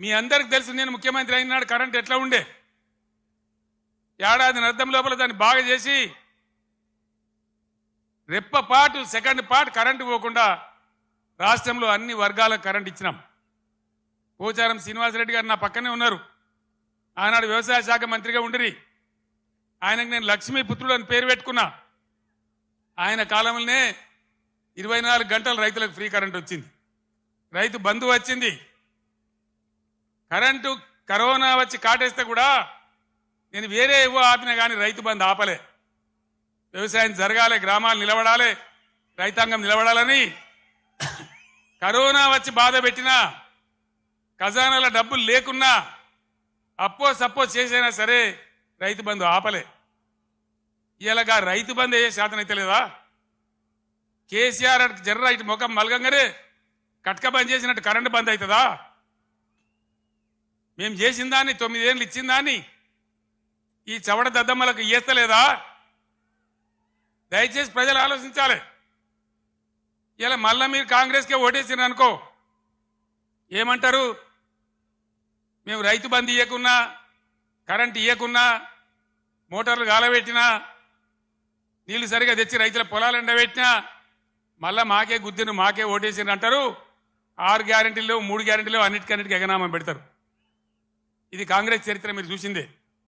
మీ అందరికి తెలుసు నేను ముఖ్యమంత్రి అయినాడు కరెంట్ ఎట్లా ఉండే? ఏడాది అర్థం లోపల దాన్ని బాగా చేసి రెప్ప పాటు సెకండ్ పార్ట్ కరెంటు పోకుండా రాష్ట్రంలో అన్ని వర్గాలకు కరెంట్ ఇచ్చినాం. పోచారం శ్రీనివాసరెడ్డి గారు నా పక్కనే ఉన్నారు. ఆనాడు వ్యవసాయ శాఖ మంత్రిగా ఉండిరి. ఆయనకు నేను లక్ష్మీ పుత్రుడు అని పేరు పెట్టుకున్నా. ఆయన కాలంలోనే ఇరవై నాలుగు గంటలు రైతులకు ఫ్రీ కరెంట్ వచ్చింది. రైతు బంధు వచ్చింది. కరెంటు కరోనా వచ్చి కాటేస్తే కూడా నేను వేరే ఏవో ఆపినా కానీ రైతు బంధు ఆపలే. వ్యవసాయం జరగాలి గ్రామాలు నిలబడాలి రైతాంగం నిలబడాలని కరోనా వచ్చి బాధ పెట్టినా ఖజానాల డబ్బులు లేకున్నా అప్పో సప్పో చేసైనా సరే రైతు బంధు ఆపలే. ఇలాగా రైతు బంధు ఏ శాతం అయితే లేదా? కేసీఆర్ అటు జర్ర ఇటు ముఖం మలగంగానే కట్క బంద్ చేసినట్టు కరెంటు బంద్ అవుతుందా? మేము చేసిందాన్ని తొమ్మిదేళ్ళు ఇచ్చిందాన్ని. ఈ చవడ దద్దమ్మలకు ఇయ్యస్తలేదా దయచేసి ప్రజలు ఆలోచించాలి. ఇలా మళ్ళా మీరు కాంగ్రెస్కే ఓటేసిన అనుకో ఏమంటారు? మేము రైతు బంద్ ఇవ్వకున్నా కరెంట్ ఇవ్వకున్నా మోటార్లు గాలబెట్టినా నీళ్ళు సరిగా తెచ్చి రైతుల పొలాలు ఎండబెట్టినా మళ్ళా మాకే గుద్దిను మాకే ఓటేసిన అంటారు ఆరు గ్యారెంటీలు మూడు గ్యారెంటీలు అన్నిటికన్నిటికీ ఎగనామం పెడతారు. ఇది కాంగ్రెస్ చరిత్ర మీరు చూసిందే.